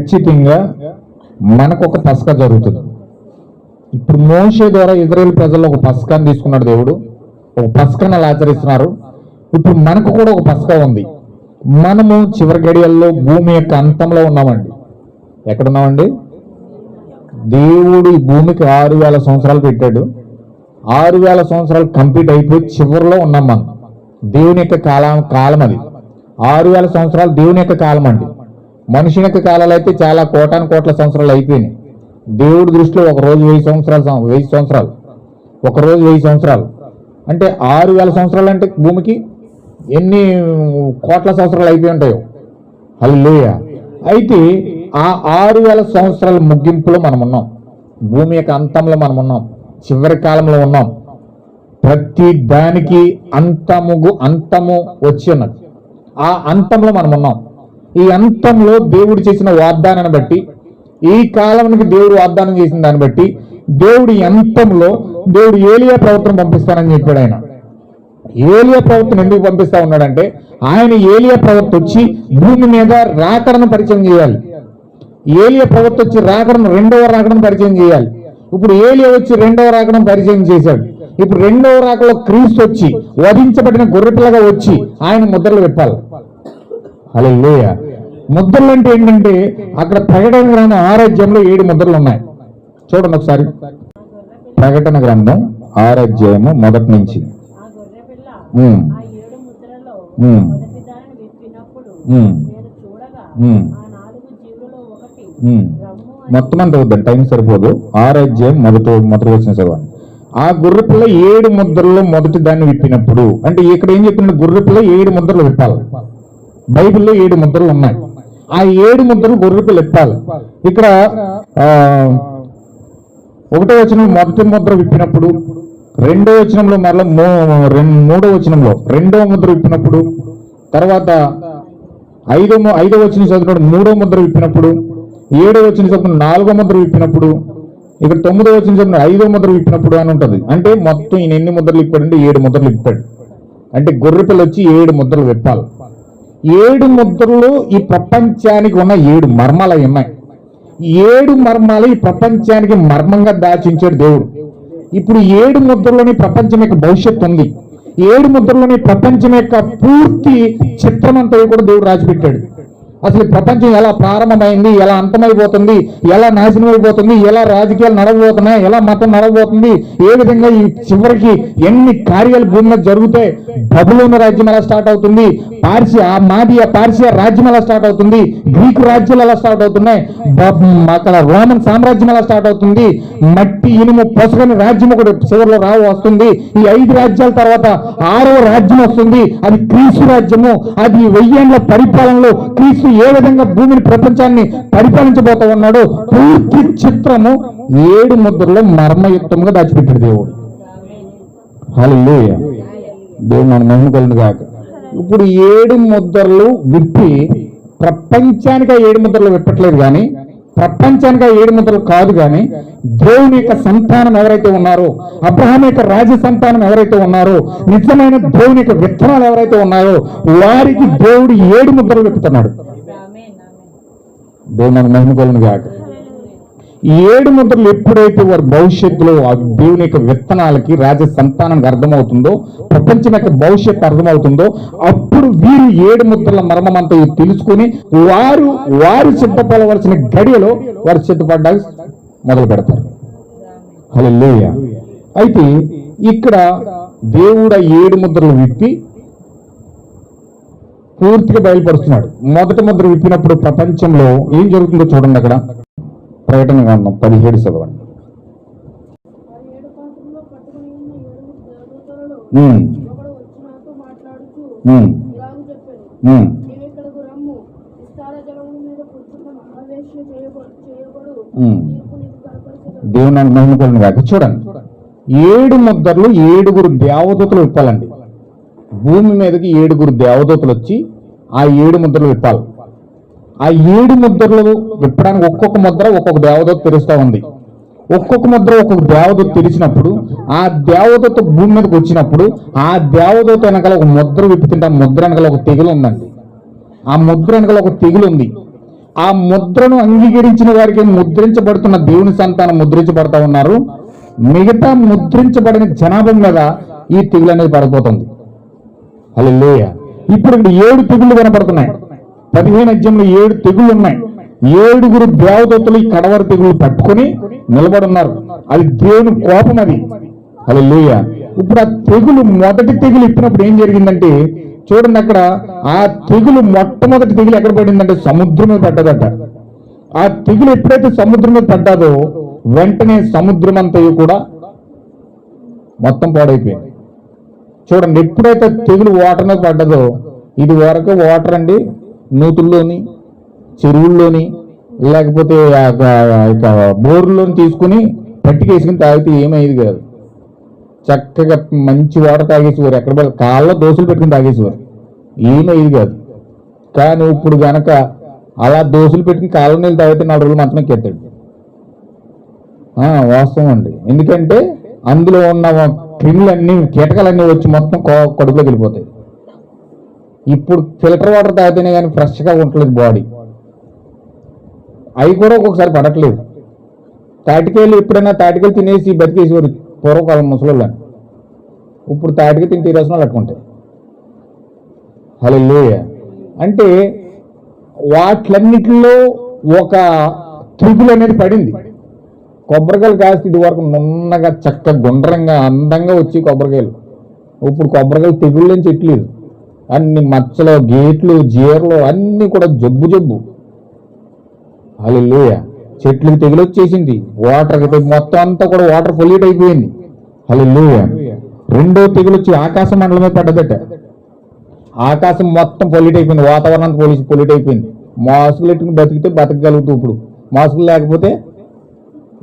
ఖచ్చితంగా మనకు ఒక పసక జరుగుతుంది. ఇప్పుడు మోషే ద్వారా ఇజ్రాయెల్ ప్రజల్లో ఒక పసకాన్ని తీసుకున్నాడు దేవుడు. ఒక పసకాన్ని అలా ఆచరిస్తున్నారు. ఇప్పుడు మనకు కూడా ఒక పసక ఉంది. మనము చివరి గడియల్లో భూమి యొక్క అంతంలో ఉన్నామండి. ఎక్కడున్నామండి? దేవుడు ఈ భూమికి ఆరు వేల సంవత్సరాలు పెట్టాడు. ఆరు వేల సంవత్సరాలు కంప్లీట్ అయిపోయి చివరిలో ఉన్నాం మనం. దేవుని యొక్క కాలం కాలం అది ఆరు వేల సంవత్సరాలు దేవుని యొక్క కాలం అండి మనిషి యొక్క కాలాలు అయితే చాలా కోటాను కోట్ల సంవత్సరాలు అయిపోయినాయి. దేవుడి దృష్టిలో ఒక రోజు వెయ్యి సంవత్సరాలు వెయ్యి సంవత్సరాలు. ఒక రోజు వెయ్యి సంవత్సరాలు. అంటే ఆరు వేల సంవత్సరాలు అంటే భూమికి ఎన్ని కోట్ల సంవత్సరాలు అయిపోయి ఉంటాయో? హల్లోయ అయితే ఆ ఆరు వేల సంవత్సరాల ముగింపులో మనం ఉన్నాం. భూమి యొక్క అంతంలో మనం ఉన్నాం. చివరి కాలంలో ఉన్నాం. ప్రతి దానికి అంతముగు అంతము వచ్చి ఉన్నది. ఆ అంతంలో మనం ఉన్నాం. ఈ అంతంలో దేవుడు చేసిన వాగ్దానాన్ని బట్టి ఈ కాలానికి దేవుడు వాగ్దానం చేసిన దాన్ని బట్టి దేవుడు అంతంలో దేవుడు ఏలియా ప్రవర్తన పంపిస్తానని చెప్పాడు ఆయన. ఏలియా ప్రవర్తన ఎందుకు పంపిస్తా ఉన్నాడంటే ఆయన ఏలియా ప్రవక్త వచ్చి భూమి మీద రాకడను పరిచయం చేయాలి. ఏలియా ప్రవక్త వచ్చి రాకడను రెండవ రాకడను పరిచయం చేయాలి. ఇప్పుడు ఏలియా వచ్చి రెండవ రాకడం పరిచయం చేశాడు. ఇప్పుడు రెండవ రాకలో క్రీస్తు వచ్చి వధించబడిన గొర్రెపిల్లగా వచ్చి ఆయన ముద్రలు విప్పాలి. అలా లేయ ముద్రలు అంటే ఏంటంటే అక్కడ ప్రకటన గ్రంథం ఆరాధ్యంలో ఏడు ముద్రలు ఉన్నాయి. చూడండి ఒకసారి. ప్రకటన గ్రంథం ఆరాధ్యము మొదటి నుంచి. మొత్తం అంత వద్దండి. టైం సరిపోదు. ఆరాధ్యం మొదటి మొదటి వచ్చిన చదవండి ఆ గుర్రపిల్ల ఏడు ముద్రల్లో మొదటి దాన్ని విప్పినప్పుడు అంటే ఇక్కడ ఏం చెప్తున్నాడు? గుర్రపిల్ల ఏడు ముద్రలు విప్పాలి. బైబిల్లో ఏడు ముద్రలు ఉన్నాయి. ఆ ఏడు ముద్రలు గొర్రెకు లెప్పాలి. ఇక్కడ ఒకటో వచనం మొదటి ముద్ర విప్పినప్పుడు రెండో వచనంలో మరలా మూడో వచనంలో రెండో ముద్ర విప్పినప్పుడు తర్వాత ఐదో ఐదో వచ్చిన చదువుతున్నాడు మూడో ముద్ర విప్పినప్పుడు ఏడో వచ్చిన చదువుతున్నాడు నాలుగో ముద్ర విప్పినప్పుడు ఇక్కడ తొమ్మిదో వచ్చిన చదువుతున్నాడు ఐదో ముద్ర విప్పినప్పుడు అని ఉంటుంది. అంటే మొత్తం ఈయన ఎన్ని ముద్రలు ఇప్పాడంటే ఏడు ముద్రలు ఇప్పాడు అంటే గొర్రెపిల్ల వచ్చి ఏడు ముద్రలు విప్పాలి. ఏడు ముద్రలు ఈ ప్రపంచానికి ఉన్న ఏడు మర్మాలు ఉన్నాయి ఏడు మర్మాలు ఈ ప్రపంచానికి మర్మంగా దాచించాడు దేవుడు. ఇప్పుడు ఏడు ముద్రలోని ప్రపంచం యొక్క భవిష్యత్తు ఉంది. ఏడు ముద్రలోని ప్రపంచం యొక్క పూర్తి చిత్రం అంతా కూడా దేవుడు రాసిపెట్టాడు. అసలు ఈ ప్రపంచం ఎలా ప్రారంభమైంది ఎలా అంతమైపోతుంది ఎలా నాశనం అయిపోతుంది ఎలా రాజకీయాలు నడవబోతున్నాయి ఎలా మతం నడవబోతుంది ఏ విధంగా ఈ చివరికి ఎన్ని కార్యాలు భూమి మీద జరుగుతాయి బబులోని రాజ్యం ఎలా స్టార్ట్ అవుతుంది పార్సియా ఆ మాదియా పార్సియా రాజ్యం ఎలా స్టార్ట్ అవుతుంది? గ్రీకు రాజ్యాలు ఎలా స్టార్ట్ అవుతున్నాయి? అక్కడ రోమన్ సామ్రాజ్యం ఎలా స్టార్ట్ అవుతుంది? మట్టి ఇనుము పసుగని రాజ్యం ఒకటి చివరిలో రావు వస్తుంది. ఈ ఐదు రాజ్యాల తర్వాత ఆరవ రాజ్యం వస్తుంది. అది క్రీస్తు రాజ్యము. అది వెయ్యేళ్ళ పరిపాలనలో క్రీస్తు ఏ విధంగా భూమిని ప్రపంచాన్ని పరిపాలించబోతా ఉన్నాడు పూర్తి చిత్రము ఏడు ముద్రలో మర్మయుక్తంగా దాచిపెట్టాడు దేవుడు. హలో దేవుడు మన మహిమ కలను కాక ఇప్పుడు ఏడు ముద్రలు విప్పి ప్రపంచానికి ఏడు ముద్రలు విప్పట్లేదు కానీ ప్రపంచానికి ఏడు ముద్రలు కాదు కానీ దేవుని యొక్క సంతానం ఎవరైతే ఉన్నారో అబ్రహాం యొక్క రాజ సంతానం ఎవరైతే ఉన్నారో నిజమైన దేవుని యొక్క విత్తనాలు ఎవరైతే ఉన్నారో వారికి దేవుడు ఏడు ముద్రలు విప్పుతున్నాడు. ఆమేన్ ఆమేన్ దేవుడు మన మహిమ కలను కాక ఈ ఏడు ముద్రలు ఎప్పుడైతే వారి భవిష్యత్తులో దేవుని యొక్క విత్తనాలకి రాజ సంతానానికి అర్థమవుతుందో ప్రపంచం యొక్క భవిష్యత్తు అర్థమవుతుందో అప్పుడు వీరు ఏడు ముద్రల మర్మమంతా తెలుసుకొని వారు వారు సిద్ధపడవలసిన గడియలో వారు సిద్ధపడ్డానికి మొదలు పెడతారు. హలో అయితే ఇక్కడ దేవుడు ఏడు ముద్రలు విప్పి పూర్తిగా బయలుపరుస్తున్నాడు. మొదటి ముద్ర విప్పినప్పుడు ప్రపంచంలో ఏం జరుగుతుందో చూడండి అక్కడ. ప్రకటన గ్రంథం పదిహేడు చదవండి. దేవుని మహిమకులను కాక చూడండి. ఏడు ముద్రలు ఏడుగురు దేవదూతలు విప్పాలండి. భూమి మీదకి ఏడుగురు దేవదూతలు వచ్చి ఆ ఏడు ముద్రలు విప్పాలి. ఆ ఏడు ముద్రలు విప్పడానికి ఒక్కొక్క ముద్ర ఒక్కొక్క దేవదూత తెరుస్తూ ఉంది. ఒక్కొక్క ముద్ర ఒక్కొక్క దేవదూత తెరిచినప్పుడు ఆ దేవదూత భూమి మీదకి వచ్చినప్పుడు ఆ దేవదూత వెనకాల ఒక ముద్ర విప్పుతుంటే ఆ ముద్ర వెనకాల ఒక తెగులు ఉందండి. ఆ ముద్ర వెనకాల ఒక తెగులు ఉంది. ఆ ముద్రను అంగీకరించిన వారికి ముద్రించబడుతున్న దేవుని సంతానం ముద్రించబడతా ఉన్నారు. మిగతా ముద్రించబడిన జనాభా మీద ఈ తెగులు అనేది పడిపోతుంది. అలా ఇప్పుడు ఇక్కడ ఏడు తెగుళ్ళు కనపడుతున్నాయి. పదిహేను అధ్యయంలో ఏడు తెగులు ఉన్నాయి. ఏడుగురు దేవదత్తులు ఈ కడవర తెగులు పట్టుకొని నిలబడి ఉన్నారు అది దేవుని కోపం అది. హల్లెలూయా. ఇప్పుడు ఆ తెగులు మొదటి తెగులు ఇప్పినప్పుడు ఏం జరిగిందంటే చూడండి అక్కడ ఆ తెగులు మొట్టమొదటి తెగులు ఎక్కడ పడిందంటే సముద్రం మీద పడ్డదట. ఆ తెగులు ఎప్పుడైతే సముద్రం మీద పడ్డాదో వెంటనే సముద్రం అంతయు కూడా మొత్తం పాడైపోయింది. చూడండి ఎప్పుడైతే తెగులు వాటర్ మీద పడ్డదో ఇది వరకు వాటర్ అండి నూతుల్లోని చెరువుల్లోని లేకపోతే ఆ బోర్లోని తీసుకుని పట్టికేసుకుని తాగితే ఏమయ్యేది కాదు. చక్కగా మంచి వాటర్ తాగేసేవారు ఎక్కడ పడితే కాళ్ళలో దోశలు పెట్టుకుని తాగేసేవారు. ఏమయ్యేది కాదు. కానీ ఇప్పుడు గనక అలా దోశలు పెట్టుకుని కాళ్ళ నీళ్ళు తాగితే నాలుగు రోజులు మాత్రం కెత్తాడు వాస్తవం అండి. ఎందుకంటే అందులో ఉన్న క్రిములన్నీ కీటకాలన్నీ వచ్చి మొత్తం కొ- కడుపులోకి వెళ్ళిపోతాయి. ఇప్పుడు ఫిల్టర్ వాటర్ తాగితేనే కానీ ఫ్రెష్గా ఉండలేదు బాడీ. అవి కూడా ఒక్కొక్కసారి పడట్లేదు. తాటికాయలు ఎప్పుడైనా తాటికాయలు తినేసి బతికేసేవారు పూర్వకాలం ముసలోళ్ళని ఇప్పుడు తాటికాయ తింటే ఈ రసనాలు అట్టుకుంటాయి. హలో అంటే వాటిలన్నిటిలో ఒక త్రిపులు అనేది పడింది. కొబ్బరికాయలు కాస్త ఇది వరకు నున్నగా చక్కగా గుండ్రంగా అందంగా వచ్చి కొబ్బరికాయలు. ఇప్పుడు కొబ్బరికాయలు తెగుళ్ళని చెట్లేదు. అన్ని మచ్చలు గేట్లు జీరలు అన్ని కూడా జబ్బు జబ్బు. హల్లెలూయా. చెట్లకు తెగులు వచ్చేసింది వాటర్ మొత్తం అంతా కూడా వాటర్ పొల్యూట్ అయిపోయింది. హల్లెలూయా. రెండో తెగులు వచ్చి ఆకాశ మండలమే పడ్డదట. ఆకాశం మొత్తం పొల్యూట్ అయిపోయింది. వాతావరణం అంతా పొల్యూట్ పొల్యూట్ అయిపోయింది. మాస్కులు ఎట్టుకుని బతికితే బతకగలుగుతూ ఇప్పుడు. మాస్కులు లేకపోతే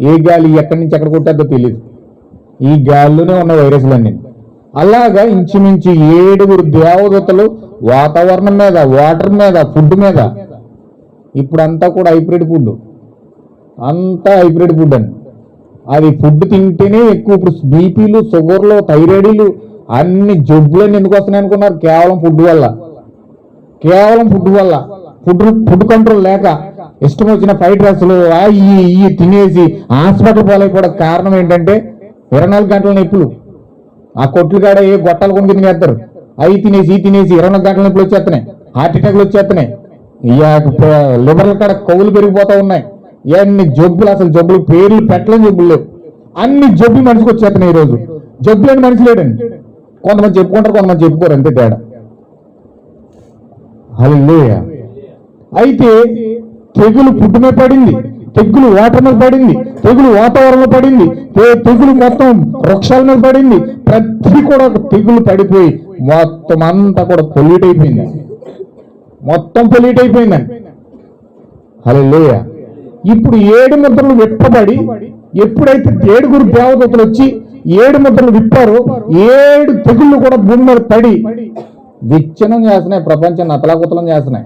ఏ గాలి ఎక్కడి నుంచి ఎక్కడ కొట్టేద్దో తెలియదు ఈ గాలిలోనే ఉన్న వైరస్లన్నీ. అలాగా ఇంచుమించు ఏడుగురు దేవదతలు వాతావరణం మీద వాటర్ మీద ఫుడ్ మీద. ఇప్పుడంతా కూడా హైబ్రిడ్ ఫుడ్ అంతా హైబ్రిడ్ ఫుడ్ అని అది ఫుడ్ తింటేనే ఎక్కువ ఇప్పుడు బీపీలు షుగర్లు థైరాయిడ్లు అన్ని జబ్బులన్నీ ఎందుకు వస్తున్నాయి అనుకున్నారు? కేవలం ఫుడ్ వల్ల. కేవలం ఫుడ్ వల్ల. ఫుడ్ ఫుడ్ కంట్రోల్ లేక ఇష్టం వచ్చిన ఫ్రైడ్ రైస్లు ఈ ఈ తినేసి హాస్పిటల్ పాలైపోవడం కారణం ఏంటంటే ఇరవై నాలుగు గంటల నొప్పులు. ఆ కొట్లు కాడ ఏ గొట్టాలు కొనుక్కు తినేస్తారు అవి తినేసి ఈ తినేసి ఇరవై నాలుగు గంటల నొప్పులు వచ్చేస్తున్నాయి హార్ట్ అటాక్లు వచ్చేస్తున్నాయి ఇక లివర్ల కాడ కొవ్వులు పెరిగిపోతూ ఉన్నాయి. ఇవన్నీ జబ్బులు అసలు జబ్బులు పేర్లు పెట్టలేని జబ్బులు లేవు. అన్ని జబ్బులు మనిషికి వచ్చేస్తున్నాయి ఈరోజు. జబ్బులేని మనిషి లేడండి. కొంతమంది చెప్పుకుంటారు కొంతమంది చెప్పుకోరు అంతే తేడా. అల్లే అయితే తెగులు పుట్టుమే మీద పడింది. తెగులు వాటర్ మీద పడింది తెగులు వాతావరణంలో పడింది తెగులు మొత్తం వృక్షాల మీద పడింది. ప్రతి కూడా ఒక తెగులు పడిపోయి మొత్తం అంతా కూడా పొల్యూట్ అయిపోయింది. మొత్తం పొల్యూట్ అయిపోయిందండి లేయ ఇప్పుడు ఏడు ముద్రలు విప్పబడి ఎప్పుడైతే ఏడుగురు దేవదత్తులు వచ్చి ఏడు ముద్రలు విప్పారో ఏడు తెగుళ్ళు కూడా భూమి మీద పడి విచ్ఛిన్నం చేస్తున్నాయి ప్రపంచాన్ని అతలాకుతలం చేస్తున్నాయి.